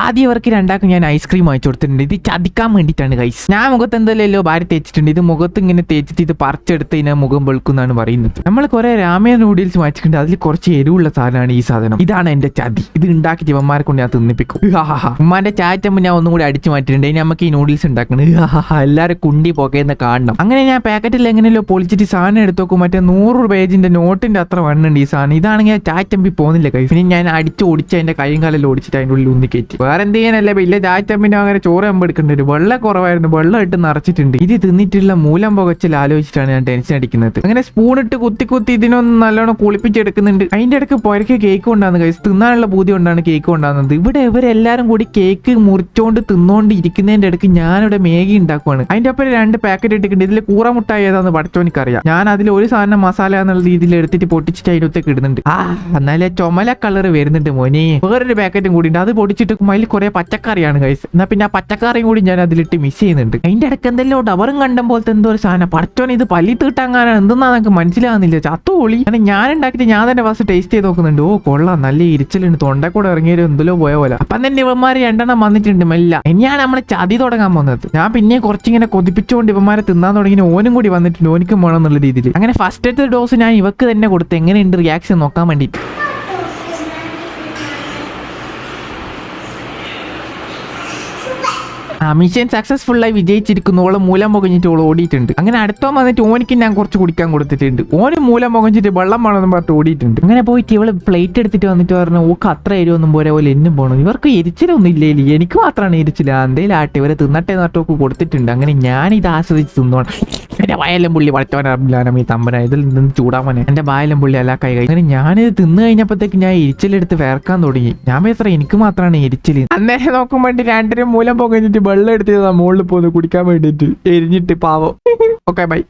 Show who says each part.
Speaker 1: ആദ്യം ഇവർക്ക് രണ്ടാക്കും ഞാൻ ഐസ്ക്രീം വാങ്ങിച്ചു കൊടുത്തിട്ടുണ്ട്. ഇത് ചതിക്കാൻ വേണ്ടിയിട്ടാണ് കൈസ് ഞാൻ മുഖത്ത് എന്തായാലും ഭാര്യ തേച്ചിട്ടുണ്ട്. ഇത് മുഖത്ത് ഇങ്ങനെ തേച്ചിട്ട് ഇത് പറിച്ചെടുത്ത് ഇതിനെ മുഖം വെളുക്കുന്നാണ് പറയുന്നത്. നമ്മൾ കുറെ രാമയ നൂഡിൽസ് വാങ്ങിച്ചിട്ടുണ്ട്. അതിൽ കുറച്ച് എരിവുള്ള സാധനമാണ് ഈ സാധനം. ഇതാണ് എന്റെ ചതി. ഇത് ഉണ്ടാക്കി ഇവന്മാരെ കൊണ്ട് ഞാൻ തിന്നിപ്പിക്കും. ഉമ്മാന്റെ ചായറ്റമ്പ് ഞാൻ ഒന്നും കൂടി അടിച്ചു മാറ്റിയിട്ടുണ്ട്. ഇനി നമുക്ക് ഈ നൂഡിൽസ് ഉണ്ടാക്കണം. എല്ലാവരും കുണ്ടി പോകേന്ന് കാണണം. അങ്ങനെ ഞാൻ പാക്കറ്റിൽ എങ്ങനെയല്ലോ പൊളിച്ചിട്ട് സാധനം എടുത്തു നോക്കും മറ്റേ നൂറ് പേജിന്റെ നോട്ടിന്റെ അത്ര വണ്ണുണ്ട് ഈ സാധനം. ഇതാണെങ്കിൽ ചാറ്റമ്പി പോകുന്നില്ല കൈ പിന്നെ ഞാൻ അടിച്ചു ഓടിച്ച് അതിന്റെ കൈയും കാലിൽ ഓടിച്ചിട്ട് അതിന്റെ ഉള്ളിൽ ഉന്നി കയറ്റി. വേറെ എന്ത് വലിയ ചായറ്റമ്പിന്റെ അങ്ങനെ ചോറ് അമ്പ് എടുക്കേണ്ടി വെള്ളം കുറവായിരുന്നു. വെള്ളം ഇട്ട് നിറച്ചിട്ടുണ്ട്. ഇത് തിന്നിട്ടുള്ള മൂലം പുകച്ചിൽ ആലോചിച്ചിട്ടാണ് ഞാൻ ടെൻഷൻ അടിക്കുന്നത്. അങ്ങനെ സ്പൂൺ ഇട്ട് കുത്തി കുത്തി ഇതിനൊന്ന് നല്ലോണം കുളിപ്പിച്ചെടുക്കുന്നുണ്ട്. അതിന്റെ ഇടയ്ക്ക് പുരക്ക് കേക്ക് കൊണ്ടാന്ന് കഴിച്ചു തിന്നാനുള്ള ബൂതി കൊണ്ടാണ് കേക്ക് കൊണ്ടാകുന്നത് ഇവിടെ ഇവരെല്ലാരും കൂടി കേക്ക് മുറിച്ചോണ്ട് തിന്നോണ്ട് ഇരിക്കുന്നതിന്റെ ഇടയ്ക്ക് ഞാനിവിടെ മേഗി ഉണ്ടാക്കുവാണ്. അതിന്റെ ഒപ്പം രണ്ട് പാക്കറ്റ് ഇട്ടിട്ടുണ്ട്. ഇതിൽ കൂറ മുട്ടായി ഏതാന്ന് പഠിച്ചോനിക്കറിയാം ഞാൻ അതിൽ ഒരു സാധനം മസാല എന്നുള്ള രീതിയിൽ എടുത്തിട്ട് പൊട്ടിച്ചിട്ട് അതിനകത്തേക്ക് ഇടുന്നുണ്ട്. ആ എന്നാലേ ചുമല കളർ വരുന്നുണ്ട് മോനെ. വേറൊരു പാക്കറ്റും കൂടി ഉണ്ട്. അത് പൊടിച്ചിട്ട് അതിൽ കുറെ പച്ചക്കറിയാണ് കൈസ് എന്നാ പിന്നെ ആ പച്ചക്കറിയും കൂടി ഞാൻ അതിലിട്ട് മിസ് ചെയ്യുന്നുണ്ട്. അതിന്റെ ഇടയ്ക്ക് എന്തെല്ലോ ഡബറും കണ്ടം പോലത്തെ എന്തോ ഒരു സാധനം. പടച്ചോൻ ഇത് പല്ലി തീട്ടാങ്ങാനാണ് എന്തെന്നാ നമുക്ക് മനസ്സിലാകുന്നില്ല ചത്തു പൊളി അങ്ങനെ ഞാൻ ഉണ്ടാക്കിയിട്ട് ഞാൻ തന്നെ ഫസ്റ്റ് ടേസ്റ്റ് ചെയ്ത് നോക്കുന്നുണ്ട്. ഓ കൊള്ളാം. നല്ല ഇരിച്ചിലുണ്ട്. തൊണ്ട കൂടെ ഇറങ്ങിയൊരു എന്തെല്ലോ പോയ പോലെ. അപ്പം തന്നെ ഇവന്മാര് രണ്ടെണ്ണം വന്നിട്ടുണ്ട് മെല്ല. ഇനിയാണ് നമ്മളെ ചതി തുടങ്ങാൻ പോകുന്നത്. ഞാൻ പിന്നെ കുറച്ചിങ്ങനെ കൊതിപ്പിച്ചുകൊണ്ട് ഇവന്മാരെ തിന്നാൻ തുടങ്ങി ഓനും കൂടി വന്നിട്ടുണ്ട്. ഓനിക്കും വേണം എന്നുള്ള രീതിയിൽ. അങ്ങനെ ഫസ്റ്റത്തെ ഡോസ് ഞാൻ ഇവക്ക് തന്നെ കൊടുത്ത് എങ്ങനെയുണ്ട് റിയാക്ഷൻ നോക്കാൻ വേണ്ടിയിട്ട്. ആ മിഷൻ സക്സസ്ഫുൾ ആയി വിജയിച്ചിരിക്കുന്നു ഓളെ മൂലം പുകഞ്ഞിട്ട് ഓൾ ഓടിയിട്ടുണ്ട്. അങ്ങനെ അടുത്തോ വന്നിട്ട് ഓനിക്ക് ഞാൻ കുറച്ച് കുടിക്കാൻ കൊടുത്തിട്ടുണ്ട്. ഓന് മൂലം പുകഞ്ഞിട്ട് വെള്ളം വേണമെന്ന് പറഞ്ഞിട്ട് ഓടിയിട്ടുണ്ട്. അങ്ങനെ പോയിട്ട് ഇവൾ പ്ലേറ്റ് എടുത്തിട്ട് വന്നിട്ട് പറഞ്ഞു ഓക്ക് അത്ര എരിവൊന്നും പോരെ പോലെ എന്നും പോകണം ഇവർക്ക് എരിച്ചിലൊന്നും ഇല്ലേ എനിക്ക് മാത്രമാണ് എരിച്ചില്ല എന്തേലും ആട്ടെ ഇവരെ തിന്നട്ടെ നട്ടോക്ക് കൊടുത്തിട്ടുണ്ട്. അങ്ങനെ ഞാൻ ഇത് ആസ്വദിച്ച് തിന്നോണം എന്റെ വയലും പുള്ളി വളച്ചവനാണ് ഈ തമ്പന ഇതിൽ നിന്ന് ചൂടാമനെ എന്റെ വായലും പുള്ളി അല്ല കൈ അങ്ങനെ ഞാനിത് തിന്നു കഴിഞ്ഞപ്പോഴത്തേക്ക് ഞാൻ എരിച്ചിലെടുത്ത് വേർക്കാൻ തുടങ്ങി. ഞാൻ എത്ര എനിക്ക് മാത്രമാണ് എരിച്ചിൽ. അന്നേരം നോക്കുമ്പോൾ രണ്ടിനും മൂലം പുകഞ്ഞിട്ട് വെള്ളം എടുത്തിരുന്ന മുകളിൽ പോന്ന് കുടിക്കാൻ വേണ്ടിട്ട് എരിഞ്ഞിട്ട് പാവം. Okay bye